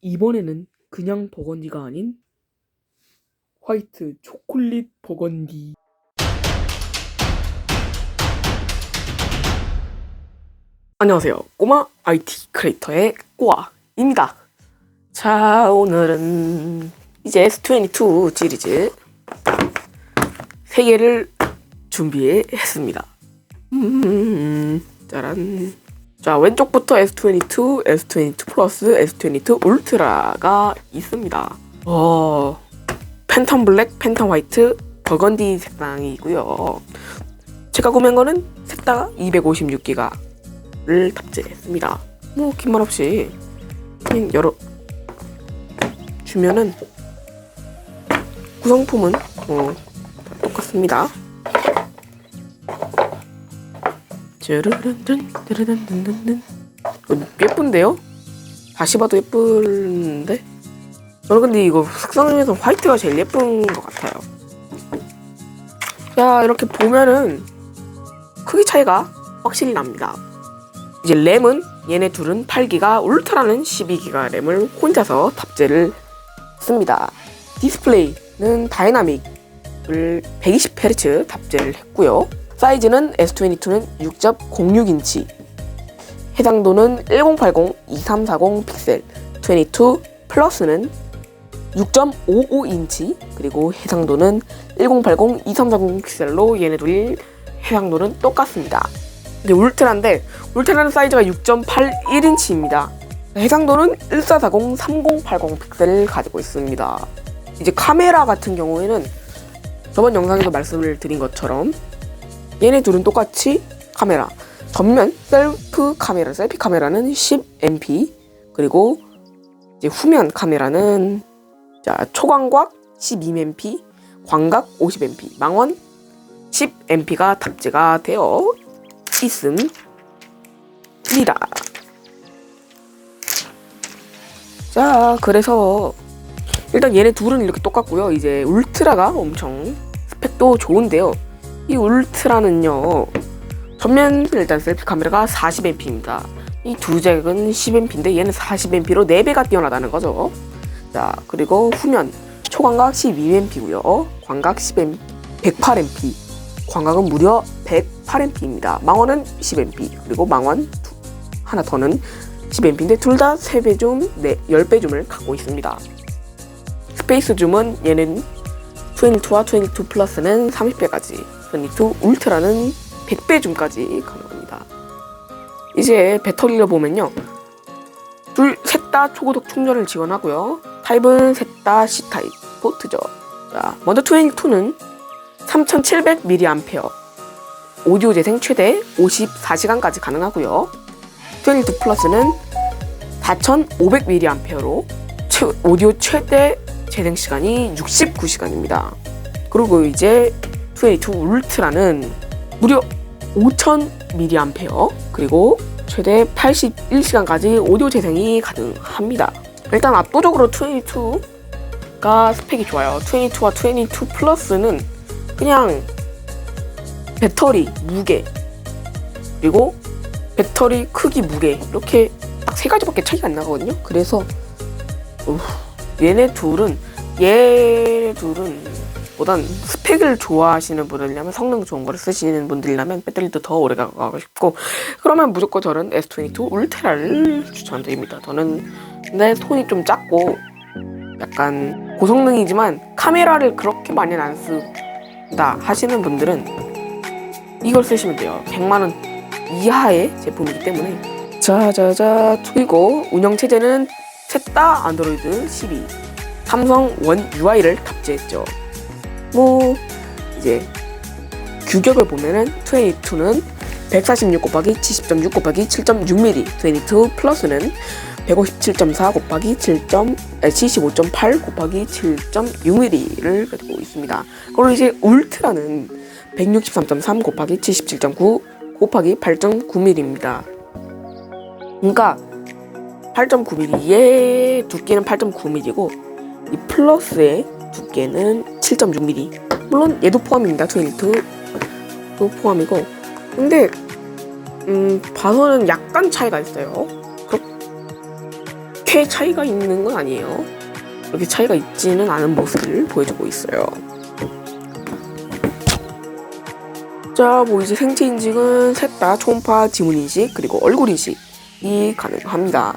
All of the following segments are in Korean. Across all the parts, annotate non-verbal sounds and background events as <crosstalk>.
이번에는 그냥 버건디가 아닌 화이트 초콜릿 버건디. 안녕하세요. 꼬마 IT 크리에이터의 꼬아입니다. 자, 오늘은 이제 S22 시리즈 3개를 준비했습니다. 음, 짜란. 자, 왼쪽부터 S22, S22 플러스, S22 울트라가 있습니다. 어, 팬텀 블랙, 팬텀 화이트, 버건디 색상이고요. 제가 구매한 거는 셋 다 256기가를 탑재했습니다. 뭐, 긴 말 없이 그냥 열어 주면은 구성품은 어, 다 똑같습니다. 르르른든 르르른든든 예쁜데요? 다시 봐도 예쁜데? 저는 근데 이거 색상 중에서 화이트가 제일 예쁜 것 같아요. 자 이렇게 보면은 크기 차이가 확실히 납니다. 이제 램은 얘네 둘은 8기가 울트라는 12기가 램을 혼자서 탑재를 했습니다. 디스플레이는 다이나믹을 120Hz 탑재를 했고요. 사이즈는 S22는 6.06인치 해상도는 1080, 2340 픽셀 22 플러스는 6.55인치 그리고 해상도는 1080, 2340 픽셀로 얘네들이 해상도는 똑같습니다. 근데 울트라인데 울트라는 사이즈가 6.81인치입니다. 해상도는 1440, 3080 픽셀을 가지고 있습니다. 이제 카메라 같은 경우에는 저번 영상에서 말씀을 드린 것처럼 얘네 둘은 똑같이 카메라 전면 셀프 카메라 셀피 카메라는 10MP 그리고 이제 후면 카메라는 자 초광각 12MP 광각 50MP 망원 10MP가 탑재가 되어 있습니다. 자 그래서 일단 얘네 둘은 이렇게 똑같고요. 이제 울트라가 엄청 스펙도 좋은데요. 이 울트라는요 전면 일단 셀피 카메라가 40MP입니다. 이 두 잭은 10MP인데 얘는 40MP로 4배가 뛰어나다는 거죠. 자 그리고 후면. 초광각 12MP고요. 광각 10M 108MP 광각은 무려 108MP입니다. 망원은 10MP 그리고 망원 두- 하나 더는 10MP인데 둘 다 3배 줌, 네, 10배 줌을 갖고 있습니다. 스페이스 줌은 얘는 22와 22 플러스는 30배까지, 22 울트라는 100배 줌까지 가능합니다. 이제 배터리를 보면요. 둘, 셋 다 초고속 충전을 지원하고요. 타입은 셋 다 C타입 포트죠. 자, 먼저 22는 3700mAh 오디오 재생 최대 54시간까지 가능하고요. 22 플러스는 4500mAh로 오디오 최대 재생 시간이 69시간입니다. 그리고 이제 22 울트라는 무려 5000mAh 그리고 최대 81시간까지 오디오 재생이 가능합니다. 일단 압도적으로 22가 스펙이 좋아요. 22와 22 플러스는 그냥 배터리 무게 그리고 배터리 크기 무게 이렇게 딱 세 가지밖에 차이가 안 나거든요. 그래서 우, 얘네 둘은 얘 둘은 보단 스펙을 좋아하시는 분들이라면 성능 좋은 거를 쓰시는 분들이라면 배터리도 더 오래 가고 싶고 그러면 무조건 저는 S22 울트라를 추천드립니다. 저는 내 손이 좀 작고 약간 고성능이지만 카메라를 그렇게 많이 안 쓰다 하시는 분들은 이걸 쓰시면 돼요. 100만 원 이하의 제품이기 때문에 자자자 그리고 운영 체제는 셋 다 안드로이드 12 삼성 원 UI를 탑재했죠. 뭐 이제 규격을 보면은 22는 146 곱하기 70.6 곱하기 7.6mm, 22 플러스는 157.4 곱하기 7. 75.8 곱하기 7.6mm를 가지고 있습니다. 그리고 이제 울트라는 163.3 곱하기 77.9 곱하기 8.9mm입니다. 그러니까 8.9mm 얘 두께는 8.9mm고 이 플러스의 두께는 7.6mm. 물론 얘도 포함입니다. 22도 포함이고. 근데 음 봐서는 약간 차이가 있어요. 그렇게 차이가 있는 건 아니에요. 그렇게 차이가 있지는 않은 모습을 보여주고 있어요. 자, 뭐 이제 생체 인식은 셋 다 초음파 지문 인식 그리고 얼굴 인식이 가능합니다.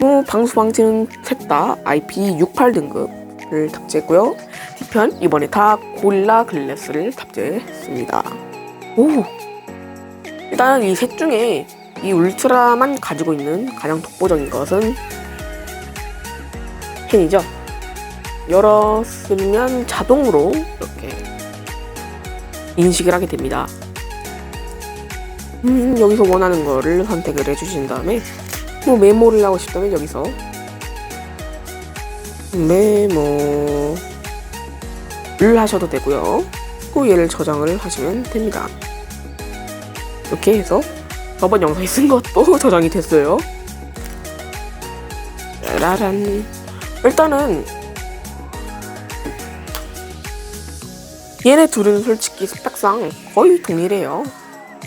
뭐 방수 방지는 셋 다 IP68 등급을 탑재했고요. 뒤편 이번에 다 고릴라 글래스를 탑재했습니다. 오, 일단 이 셋 중에 이 울트라만 가지고 있는 가장 독보적인 것은 펜이죠. 열었으면 자동으로 이렇게 인식을 하게 됩니다. 음, 여기서 원하는 거를 선택을 해주신 다음에 뭐 메모를 하고 싶다면 여기서 메모 를 하셔도 되고요. 또 얘를 저장을 하시면 됩니다. 이렇게 해서 저번 영상에 쓴 것도 <laughs> 저장이 됐어요. 짜라란. 일단은 얘네 둘은 솔직히 스펙상 거의 동일해요.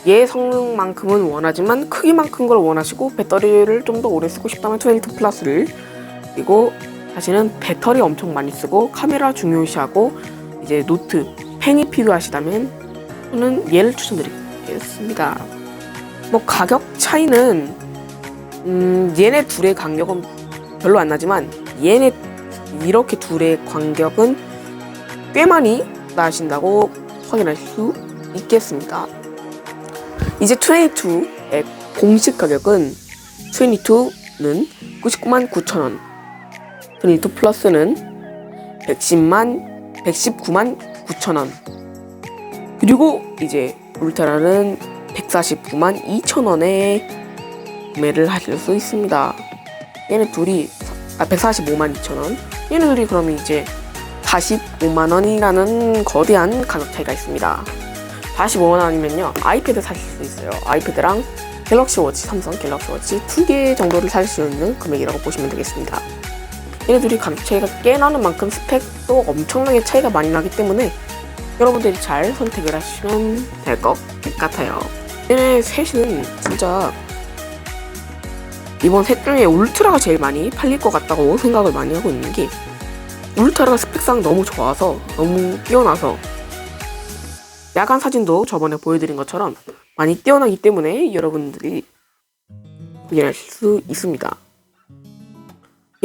얘 성능만큼은 원하지만 크기만 큰 걸 원하시고 배터리를 좀 더 오래 쓰고 싶다면 12 플러스를 그리고 사실은 배터리 엄청 많이 쓰고 카메라 중요시하고 이제 노트 펜이 필요하시다면 저는 얘를 추천드리겠습니다. 뭐 가격 차이는 음, 얘네 둘의 간격은 별로 안 나지만 얘네 이렇게 둘의 간격은 꽤 많이 나신다고 확인할 수 있겠습니다. 이제 22의 공식 가격은 22는 99만 9천 원, 22 플러스는 110만 119만 9천 원, 그리고 이제 울트라는 149만 2천 원에 구매를 하실 수 있습니다. 얘네 둘이 아 145만 2천 원. 얘네 둘이 그러면 이제 45만 원이라는 거대한 가격 차이가 있습니다. 45만 원이면요 아이패드 사실 수 있어요. 아이패드랑 갤럭시 워치, 삼성 갤럭시 워치 두 개 정도를 살 수 있는 금액이라고 보시면 되겠습니다. 얘네 둘이 가격 차이가 꽤 나는 만큼 스펙도 엄청나게 차이가 많이 나기 때문에 여러분들이 잘 선택을 하시면 될 것 같아요. 얘네 셋은 진짜 이번 셋 중에 울트라가 제일 많이 팔릴 것 같다고 생각을 많이 하고 있는 게 울트라가 스펙상 너무 좋아서 너무 뛰어나서 야간 사진도 저번에 보여드린 것처럼 많이 뛰어나기 때문에 여러분들이 구매할 수 있습니다.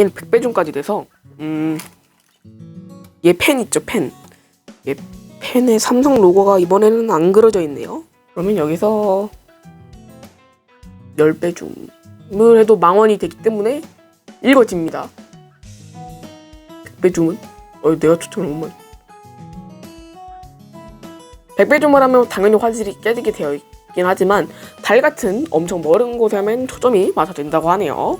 얘는 100배중까지 돼서 음, 얘 펜 있죠 펜. 얘 펜에 삼성 로고가 이번에는 안 그려져 있네요. 그러면 여기서 10배 줌을 해도 망원이 되기 때문에 읽어집니다. 100배 줌은? 어, 내가 추천을 못 말. 100배 줌을 하면 당연히 화질이 깨지게 되어 있긴 하지만 달 같은 엄청 멀은 곳에 하면 초점이 맞춰진다고 하네요.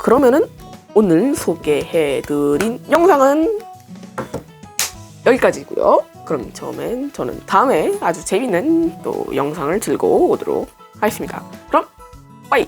자, 그러면은 오늘 소개해드린 영상은 여기까지고요. 그럼 처음엔 저는 다음에 아주 재밌는 또 영상을 들고 오도록 하겠습니다. 그럼 빠이!